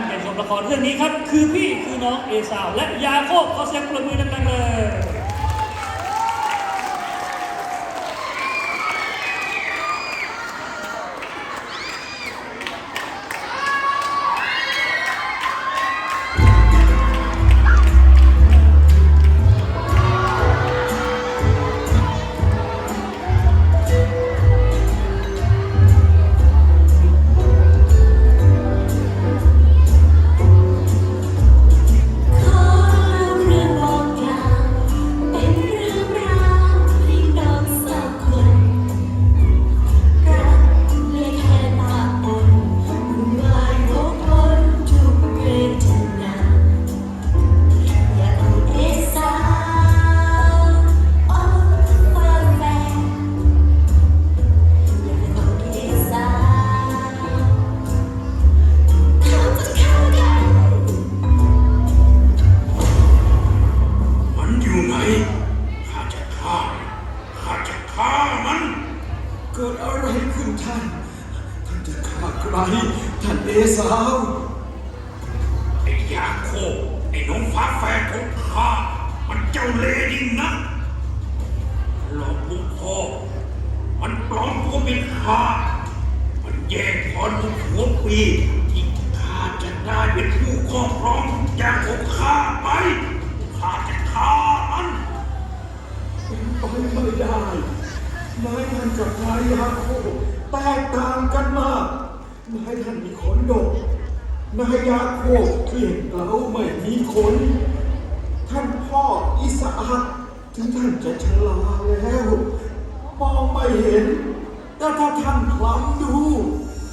ตั้งใจชมละครเรื่องนี้ครับ คือพี่คือน้องเอสาว และยาโคบขอเสียงปรบมือดังๆเลย ออิสอักถึงท่านจะชราแล้วมองไม่เห็น แต่ถ้าท่านคลำดู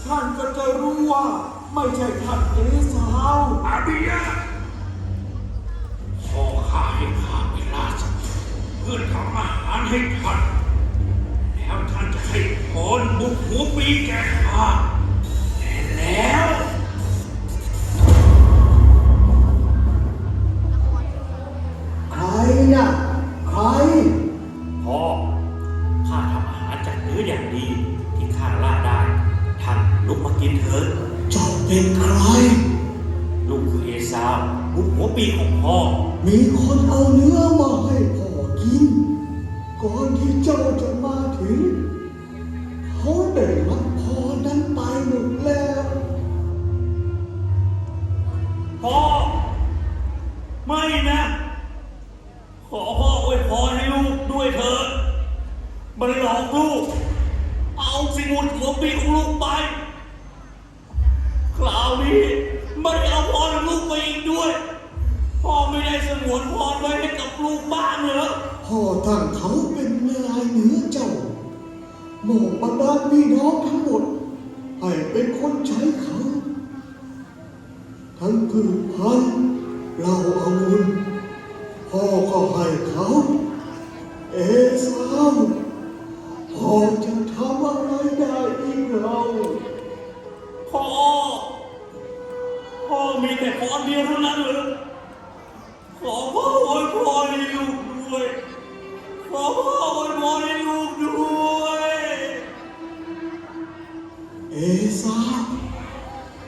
ท่านก็จะรู้ว่า ไม่ใช่ท่านเอสาวอาเบียพ่อข้าให้ข้าไปล่าสัตว์เพื่อทำอาหารให้ท่านแล้วท่านจะให้พรบุกหัวปีแก่ข้าแล้ว ครน่ะ ใคร พ่อข้าทำอาหารจากเนื้ออย่างดีที่ข้าล่าได้ ท่านลุกมากินเถิดเจ้าเป็นใคร ลูกคือเอซาวบุกหัวปีของพ่อ มีคนเอาเนื้อ ขอพ่ออวยพรให้ลูกด้วย เอซา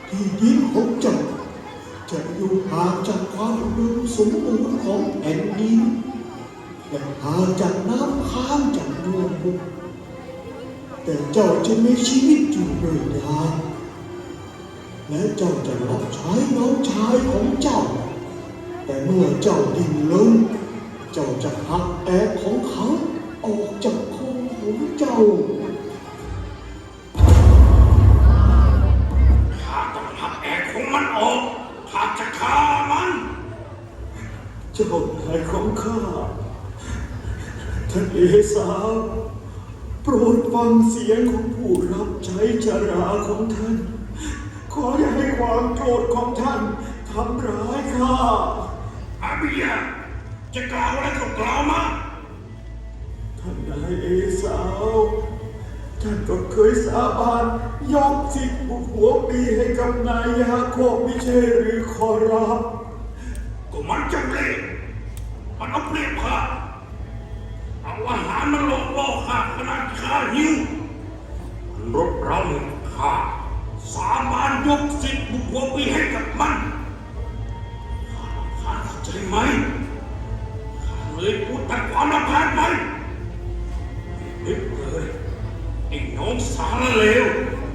ที่ดินของเจ้าจะอยู่ห่างจากความอุดมสมบูรณ์ของแผ่นดินและห่างจากน้ำค้างจากดวงบุกแต่เจ้าจะมีชีวิตอยู่โดยยาวและเจ้าจะรับใช้น้องชายของเจ้า แต่เมื่อเจ้าดิ้นรน เจ้าจะหักแอกของเขาออกจากคอของเจ้าข้าต้องหักแอกของมันออกข้าจะฆ่ามัน เจ้านายของข้าท่านเอสาวโปรดฟังเสียงของผู้รับใช้ชราของท่าน ขออย่าให้ความโกรธของท่านทำร้ายข้าอาเบีย จะกล่าวอะไรก็กล่าวมาท่านนายเอสาวท่านก็เคยสาบานยอมสิบธิ์หัวปีให้กับนายยาโคบไม่ใช่หรือขอรับก็มันจะเปลี่ยนมันเอาเปรียบข้าเอาอาหารมาหลอกล่อข้าขนาดข้าหิวมันรบเร้าข้าสาบานยกสิบธิ์หัวปีให้กับมันข้าเข้าใจไหม เลยกูตัดความลำพานไปนึกเลยไอ้น้องสารเลว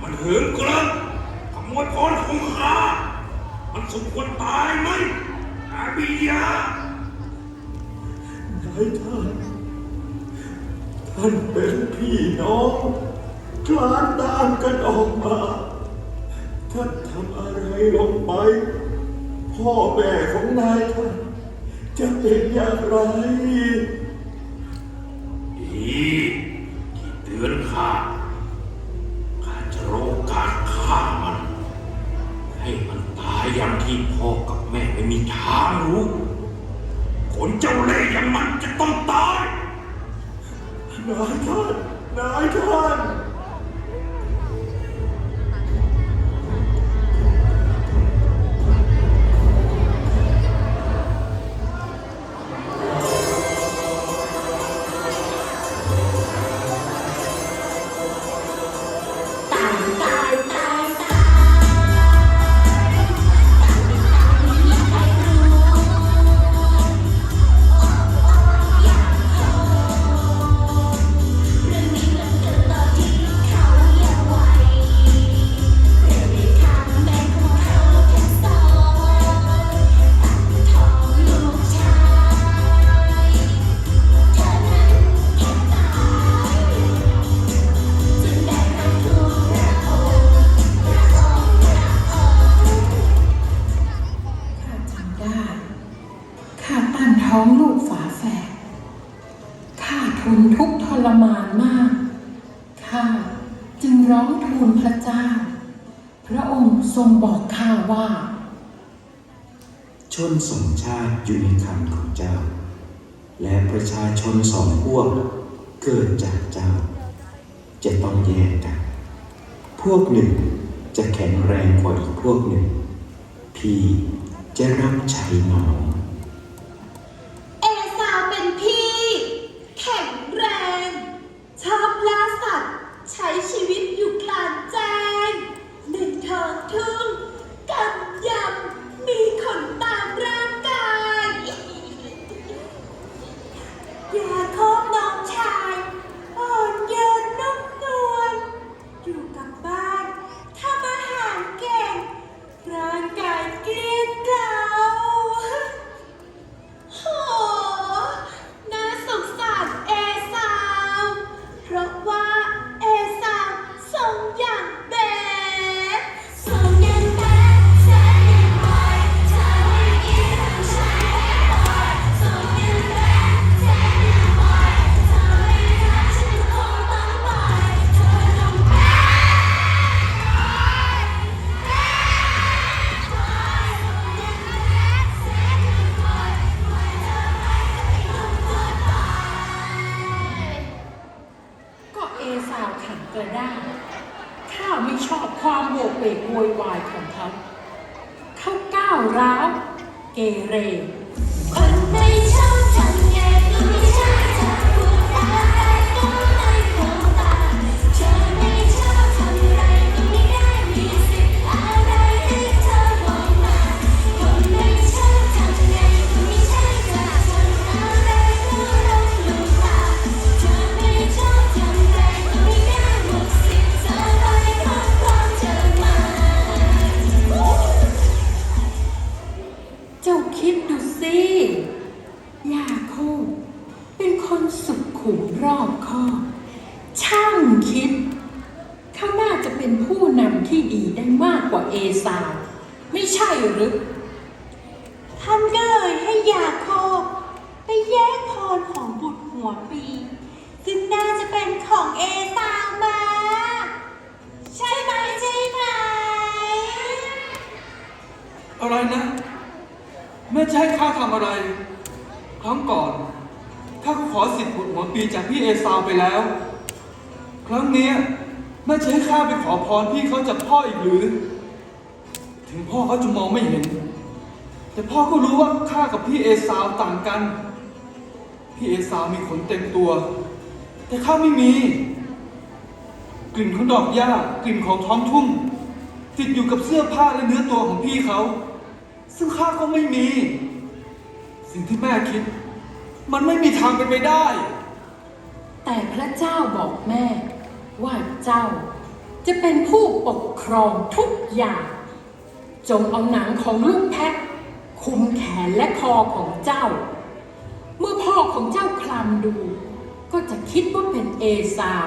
มันเหิมเกลิมขโมยพรของข้า มันสมควรตายไหมอาบียานายท่าน ท่านเป็นพี่น้องคลานตามกันออกมา ท่านทำอะไรลงไป พ่อแม่ของนายท่าน จะเป็นอย่างไรดีที่เตือนข้าข้าจะรู้การฆ่ามัน ให้มันตายอย่างที่พ่อกับแม่ไม่มีทางรู้ขนเจ้าเล่ยอย่างมันจะต้องตายนายท่านนายท่าน นสองพวกเกิดจากเจ้า จะต้องแยกกัน พวกหนึ่งจะแข็งแรงกว่าอีกพวกหนึ่ง พี่จะรับใช้น้อง ไม่มี กลิ่นของดอกหญ้ากลิ่นของท้องทุ่ง ติดอยู่กับเสื้อผ้าและเนื้อตัวของพี่เขา ซึ่งข้าก็ไม่มี สิ่งที่แม่คิด มันไม่มีทางเป็นไปได้ แต่พระเจ้าบอกแม่ ว่าเจ้าจะเป็นผู้ปกครองทุกอย่าง จงเอาหนังของลูกแพะคุมแขนและคอของเจ้า เมื่อพ่อของเจ้าคลำดู ก็จะคิดว่าเป็นเอซาว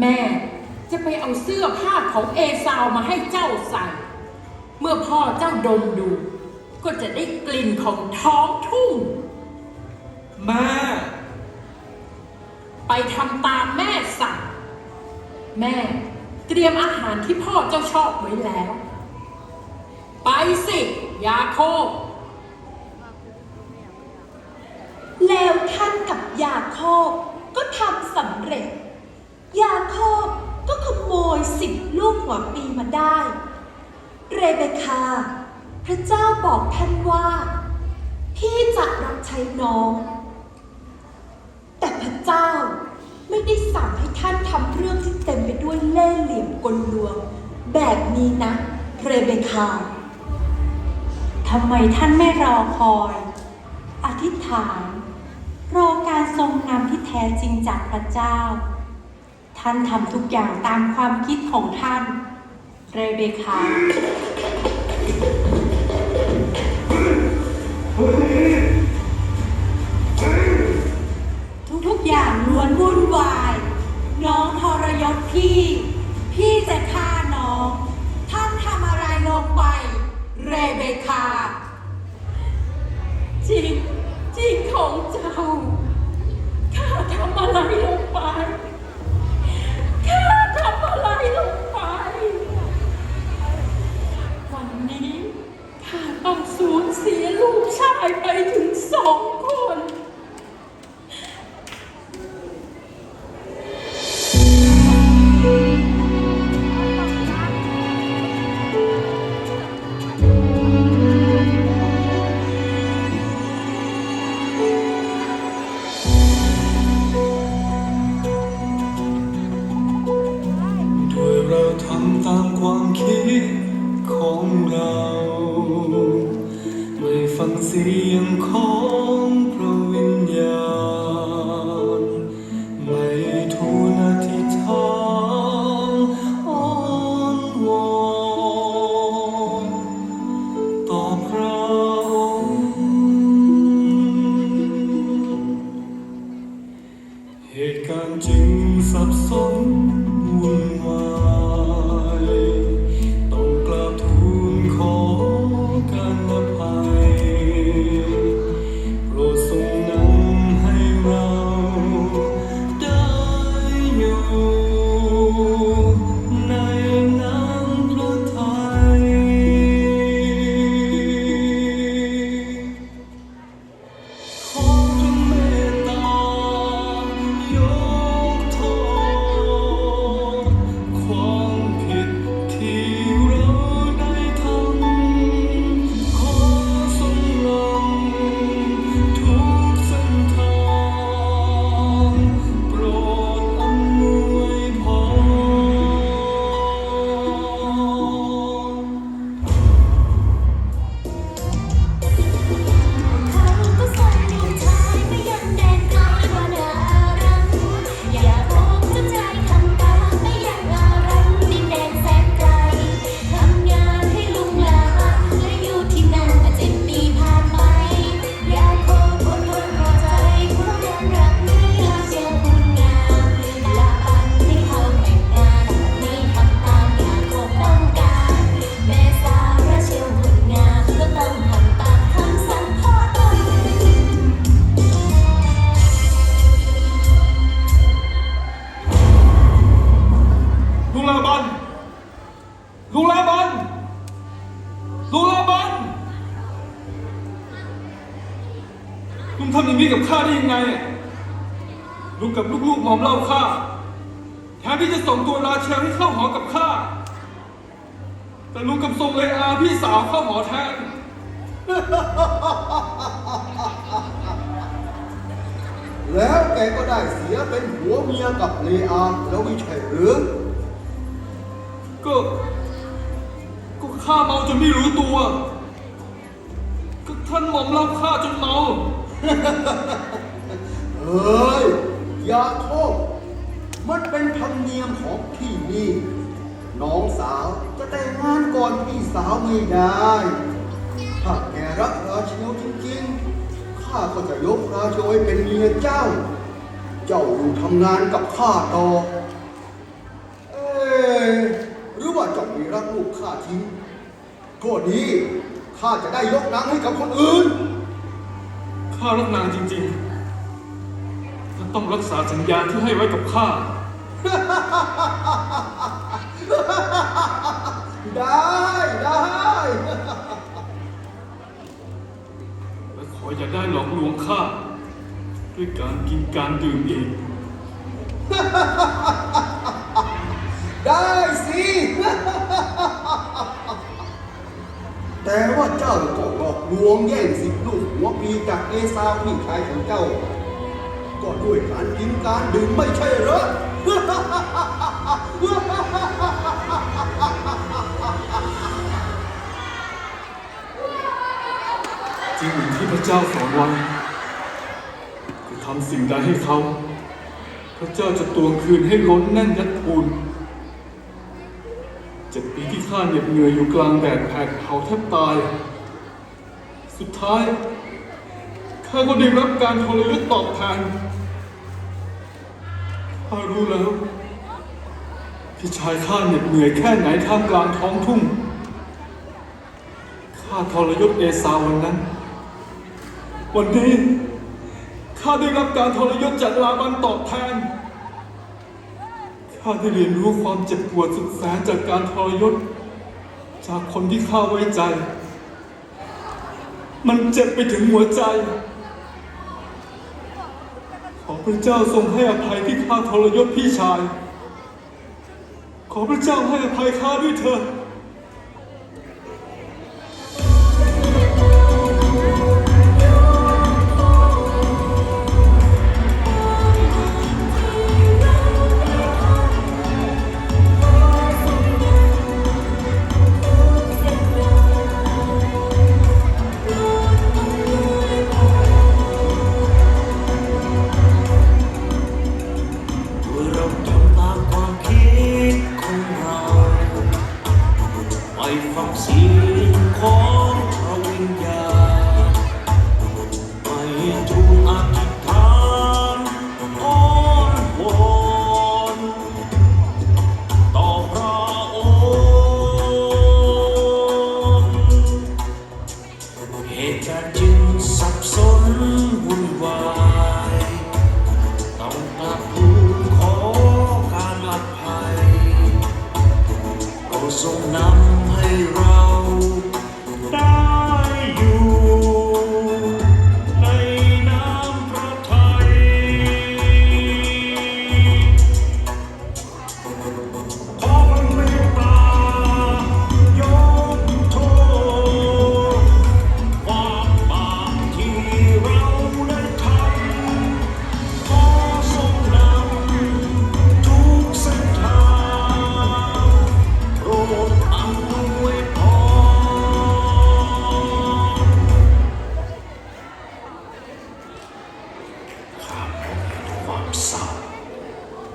แม่จะไปเอาเสื้อผ้าของเอซาวมาให้เจ้าใส่ เมื่อพ่อเจ้าดมดู ก็จะได้กลิ่นของท้องทุ่ง แม่ ไปทำตามแม่สั่ง แม่เตรียมอาหารที่พ่อเจ้าชอบไว้แล้ว ไปสิ ยาโคบแล้ว ท่านกับยาโคบก็ทำสำเร็จ ยาโคบก็ขโมยสิบลูกหัวปีมาได้ เรเบคคา พระเจ้าบอกท่านว่า พี่จะรับใช้น้อง แต่พระเจ้าไม่ได้สั่งให้ท่านทำเรื่องที่เต็มไปด้วยเล่ห์เหลี่ยมกลลวง แบบนี้นะเรเบคคาทำไมท่านไม่รอคอย อธิษฐาน รอการทรงนำที่แท้จริงจากพระเจ้า ท่านทำทุกอย่างตามความคิดของท่าน เรเบคา ทุกๆอย่างล้วนวุ่นวาย น้องทรยศพี่ พี่จะฆ่าน้อง ท่านทำอะไรลงไป เรเบคา ลุงลาบันลุงลาบันลุงลาบันลุงทำอย่างนี้กับข้าได้ยังไงลุงกับลูกๆมอมเล่าข้าแทนที่จะส่งตัวราเชลให้เข้าหอกับข้าแต่ลุงกับทรงเลอาพี่สาวเข้าหอแทนแล้วแกก็ได้เสียเป็นหัวเมียกับเลอาแล้วไม่ใช่หรือ ก็ ก็ข้าเมาจนไม่รู้ตัว ก็ท่านหม่อมรับข้าจนเมา เอ้ยอย่าโทษมันเป็นธรรมเนียมของที่นี่ น้องสาวจะแต่งงานก่อนพี่สาวไม่ได้ ถ้าแกรักราชินีจริงๆ ข้าก็จะยกราชินีให้เป็นเมียเจ้า เจ้าอยู่ทำงานกับข้าต่อ เอะหรือว่าเจ้ามีรักลูกข้าทิ้ง ก็ดี ข้าจะได้ยกนางให้กับคนอื่น ข้ารักนางจริงๆท่านต้องรักษาสัญญาที่ให้ไว้กับข้า ได้ได้และขออย่าได้หลอกลวงข้า ด้วยการกินการดื่มอีก ได้สิ แต่ว่าเจ้าก็หลอกลวงแย่งสิบลูกหัวปีจากเอซาวพี่ชายของเจ้า ก็ด้วยการกินการดื่มไม่ใช่เหรอจริงอย่างที่พระเจ้าสอนไว้คือทำสิ่งใดให้เขา พระเจ้าจะตวงคืนให้ล้นแน่นยัดพูน ข้าเหน็ดเหนื่อยอยู่กลางแดดแผดเผาแทบตาย สุดท้ายข้าก็ได้รับการทรยศตอบแทนข้ารู้แล้วพี่ชายข้าเหน็ดเหนื่อยแค่ไหนท่ามกลางท้องทุ่งข้าทรยศเอซาวันนั้น วันนี้ข้าได้รับการทรยศจากลาบันตอบแทนข้าได้เรียนรู้ความเจ็บปวดสุดแสนจากการทรยศ จากคนที่ข้าไว้ใจ มันเจ็บไปถึงหัวใจ ขอพระเจ้าทรงให้อภัยที่ข้าทรยศพี่ชาย ขอพระเจ้าให้อภัยข้าด้วยเถิด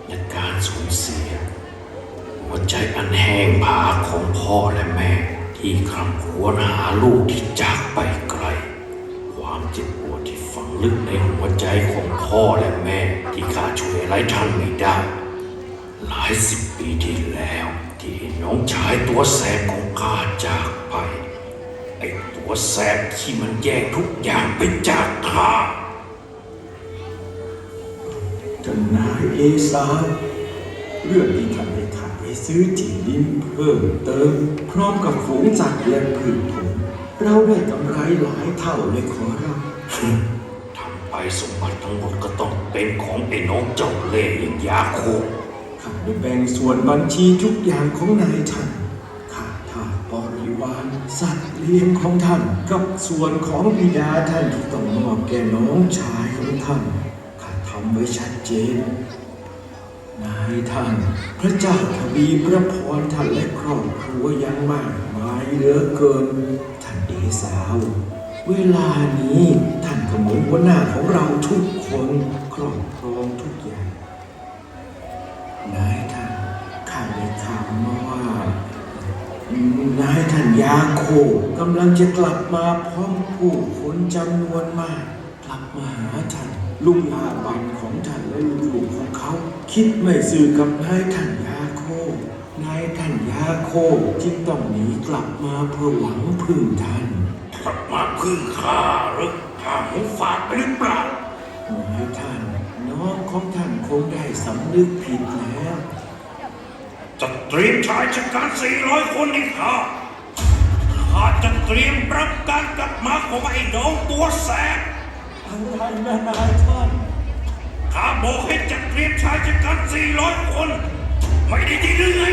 และการสูญเสีย หัวใจอันแห้งผาของพ่อและแม่ ที่คร่ำครวญหาลูกที่จากไปไกล ความเจ็บปวดที่ฝังลึกในหัวใจของพ่อและแม่ที่ข้าช่วยอะไรท่านไม่ได้ หลายสิบปีที่แล้ว ที่เห็นน้องชายตัวแสบของข้าจากไปไอ้ตัวแสบที่มันแย่งทุกอย่างไปจากข้า ท่านนายเอสาวเรื่องที่ท่านได้ขายซื้อที่ดินเพิ่มเติม พร้อมกับฝูงสัตว์และพืชผลเราได้กำไรหลายเท่าเลยขอรับทำไปสมบัติทั้งหมดก็ต้องเป็นของไอ้น้องเจ้าเล่ห์อย่างยาโคบข้าได้แบ่งส่วนบัญชีทุกอย่างของนายท่านข้าทาสบริวารสัตว์เลี้ยงของท่าน กับส่วนของบิดาท่านที่ต้องมอบแก่น้องชายของท่านข้าทำ ไว้ชัดเจน นายท่าน พระเจ้าทวีพระพรท่านและครอบครัวยังมากมายเหลือเกิน ท่านเอสาว เวลานี้ท่านก็เหมือนหัวหน้าของเราทุกคนครอบครองทุกอย่าง นายท่านข้าได้ข่าวมาว่านายท่านยาโคกำลังจะกลับมาพร้อมผู้คนจำนวนมาก กลับมาหาท่าน ลุงลาบันของท่านและลูกๆของเขา คิดไม่ซื่อกับนายท่านยาโค นายท่านยาโคจึงต้องหนีกลับมาเพื่อหวังพึ่งท่านกลับมาพึ่งข้าหรือข้าหูฝาดไปหรือเปล่านายท่านน้องของท่านคงได้สำนึกผิดแล้วจะเตรียมชายชะกัน400คนให้ข้าข้าจะเตรียมรับการกลับมาของไอ้น้องตัวแสบ อะไรนะนายท่าน ข้าบอกให้จัดเตรียมชายชะกัน400 คน ไม่ได้ดีหรือไง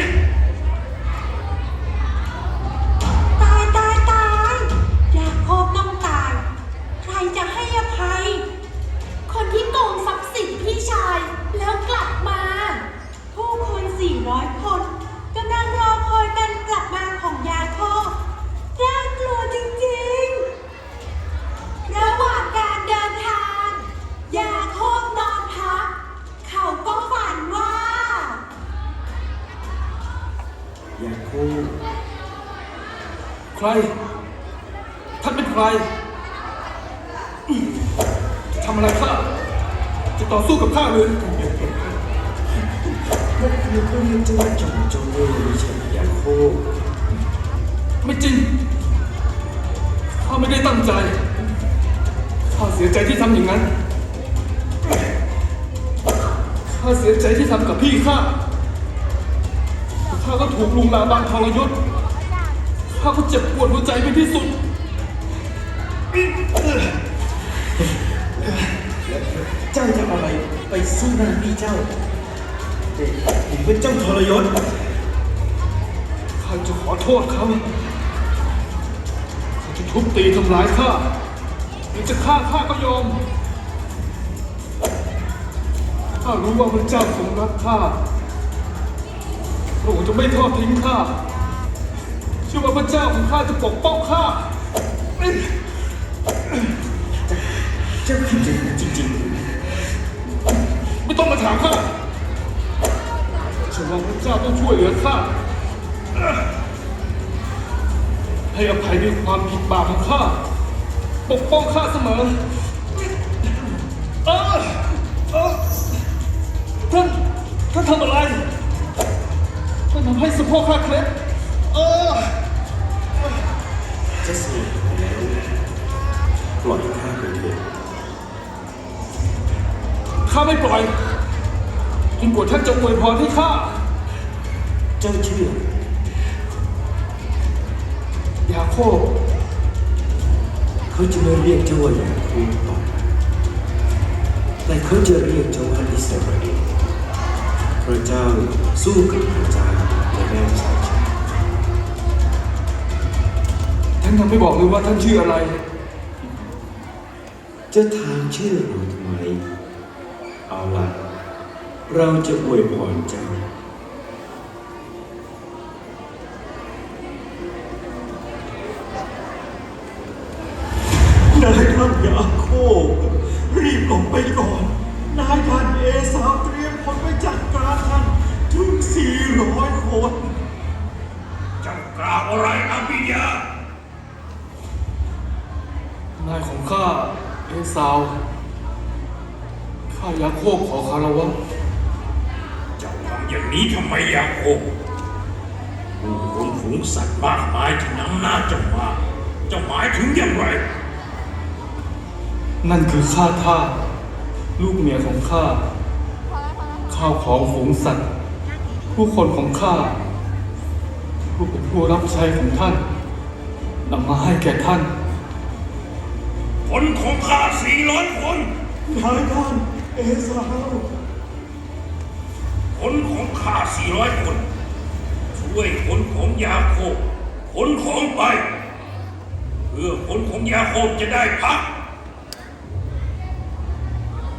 ร ท่านเป็นใคร จะทำอะไรข้า จะต่อสู้กับข้าหรือก็คือเขาเรียกเจ้าว่าจอมโจรไม่ใช่ยาโคไม่จริง ข้าไม่ได้ตั้งใจ ข้าเสียใจที่ทำอย่างนั้น ข้าเสียใจที่ทำกับพี่ข้าแต่ข้าก็ถูกลุงลาบานทรยศ ข้าก็เจ็บปวดหัวใจเป็นที่สุด เจ้าจะเอาอะไรไปสู้หน้าพี่เจ้าเด็กผมเป็นเจ้าทรยศข้าจะขอโทษเขาเขาจะทุบตีทำร้ายข้าหรือจะฆ่าข้าก็ยอมข้ารู้ว่าพระเจ้าทรงรักข้าพระองค์จะไม่ทอดทิ้งข้าเชื่อว่าพระเจ้าของข้าจะปกป้องข้า เจ้าคิดอย่างนั้นจริงไม่ต้องมาถามข้าเชื่อว่าพระเจ้าต้องช่วยเหลือข้า ให้อภัยในความผิดบาปของข้า ปกป้องข้าเสมอเออเออท่านท่านทำอะไรท่านทำให้สะโพกข้าเคล็ดเออ ๆจะเสียแล้วปล่อยข้าไปเถิดข้าไม่ปล่อยจนกว่าท่านจะอวยพรให้ข้าเจ้าเชื่อยาโคบเขาจะไม่เรียกเจ้าว่ายาคูบต่อไปแต่เขาจะเรียกเจ้าว่าอิสราเอลพระเจ้าสู้กับพระเจ้าและได้ชัย ยังไม่บอกเลยว่าท่านชื่ออะไร จะถามชื่อเราทำไม เอาล่ะ เราจะอวยพรเจ้า นั่นคือข้าทาสลูกเมียของข้า ข้าวของฝูงสัตว์ ผู้คนของข้า ผู้เป็นผู้รับใช้ของท่านนำมาให้แก่ท่าน คนของข้า400คนนายท่านเอสาวคนของข้า400คน ช่วยคนของยาโคบขนของไป เพื่อคนของยาโคบจะได้พัก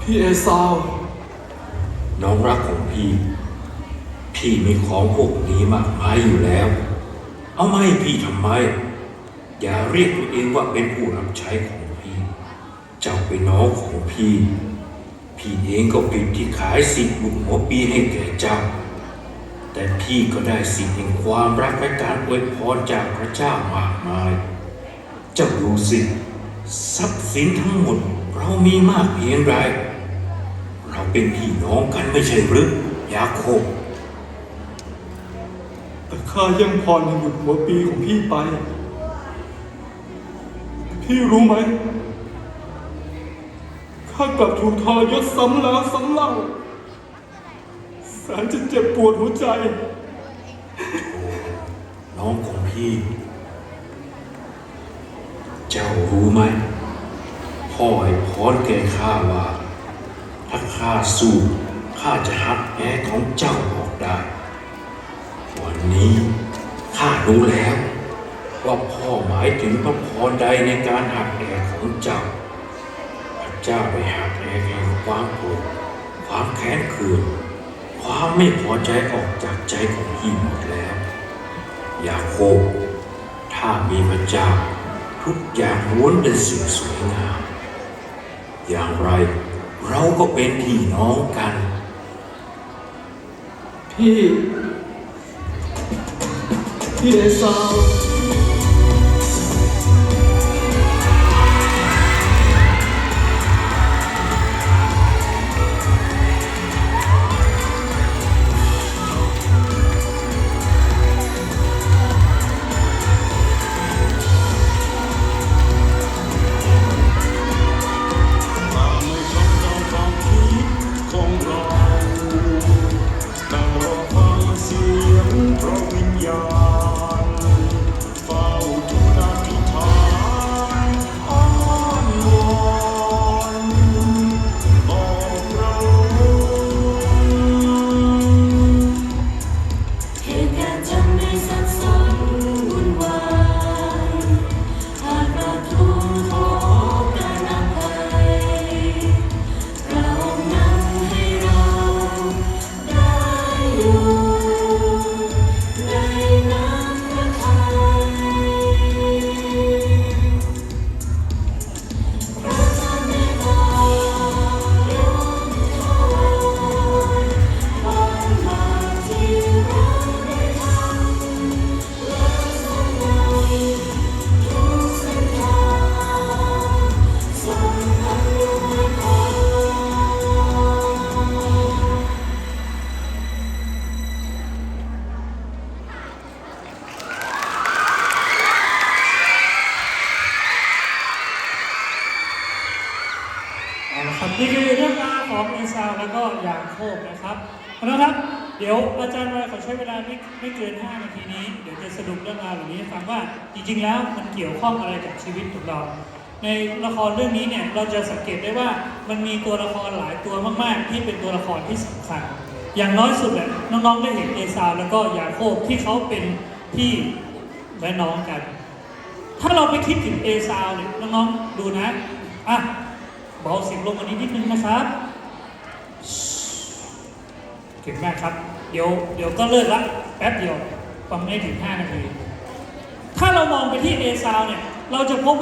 พี่เอสาวน้องรักของพี่ พี่มีของพวกนี้มากมายอยู่แล้ว เอาไมาให้พี่ทำไม อย่าเรียกตัวเองว่าเป็นผู้รับใช้ของพี่ เจ้าเป็นน้องของพี่ พี่เองก็ผิดที่ขายสิทธิ์บุกหัวปีให้แก่เจ้า แต่พี่ก็ได้สิ่งแห่งความรักและการอวยพรจากพระเจ้ามากมาย เจ้าดูสิทรัพย์สินทั้งหมดเรามีมากเพียงไร เราเป็นพี่น้องกันไม่ใช่หรือยาโคบแต่ข้ายังพรในบุตรหัวปีของพี่ไป พี่รู้ไหมข้ากลับถูกทรยศซ้ำแล้วซ้ำเล่าแสนจะเจ็บปวดหัวใจ น้องของพี่ เจ้ารู้ไหมพ่อให้พรแก่ข้าว่า ถ้าข้าสู้ข้าจะหักแหของเจ้าออกได้ วันนี้ข้ารู้แล้วว่าพ่อหมายถึงพระพรใดในการหักแหของเจ้าพระเจ้าไปหักแหแห่งความโกรธความแค้นเคืองความไม่พอใจออกจากใจของพี่หมดแล้ว ยาโคบถ้ามีพระเจ้าทุกอย่างล้วนเป็นสิ่งสวยงามอย่างไร เราก็เป็นพี่น้องกัน พี่ พี่เอซาว โคบนะครับเอาละครับ เดี๋ยวอาจารย์วายขอใช้เวลาไม่ไม่เกิน 5 นาทีนี้ เดี๋ยวจะสรุปเรื่องราวเหล่านี้ให้ฟังว่าจริงๆแล้วมันเกี่ยวข้องอะไรกับชีวิตของเราในละครเรื่องนี้เนี่ยเราจะสังเกตได้ว่ามันมีตัวละครหลายตัวมากๆ ที่เป็นตัวละครที่สำคัญ อย่างน้อยสุดแหละน้องๆได้เห็นเอซาวแล้วก็ยาโคบที่เขาเป็นพี่และน้องกัน ถ้าเราไปคิดถึงเอซาวเนี่ยน้องๆดูนะอะเบาเสียงลงกว่านี้นิดนึงนะครับ เก่งมากครับ เดี๋ยวเดี๋ยวก็เลิกละแป๊บเดียวประมาณไม่ถึง 5 นาที ถ้าเรามองไปที่เอซาวเนี่ย เราจะพบว่า